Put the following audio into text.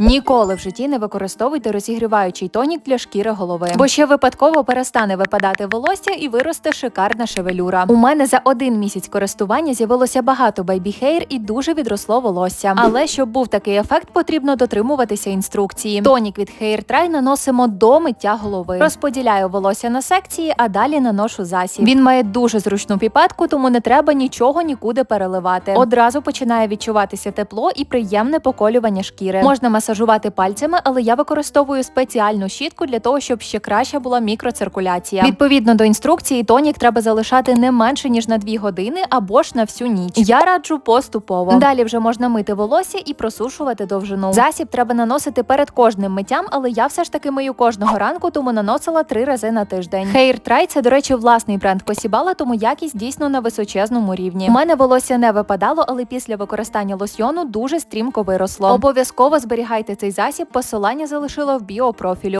Ніколи в житті не використовуйте розігріваючий тонік для шкіри голови, бо ще випадково перестане випадати волосся і виросте шикарна шевелюра. У мене за один місяць користування з'явилося багато бейбі-хейр і дуже відросло волосся. Але щоб був такий ефект, потрібно дотримуватися інструкції. Тонік від Hair Try наносимо до миття голови. Розподіляю волосся на секції, а далі наношу засіб. Він має дуже зручну піпетку, тому не треба нічого нікуди переливати. Одразу починає відчуватися тепло і приємне поколювання шкіри. Можна масажувати пальцями, але я використовую спеціальну щітку для того, щоб ще краща була мікроциркуляція. Відповідно до інструкції, тонік треба залишати не менше ніж на 2 години або ж на всю ніч. Я раджу поступово. Далі вже можна мити волосся і просушувати довжину. Засіб треба наносити перед кожним миттям, але я все ж таки мию кожного ранку, тому наносила три рази на тиждень. Hair Try – це, до речі, власний бренд Косібала, тому якість дійсно на височезному рівні. У мене волосся не випадало, але після використання лосьйону дуже стрімко виросло. Обов'язково зберігайте цей засіб. Посилання залишила в біопрофілю.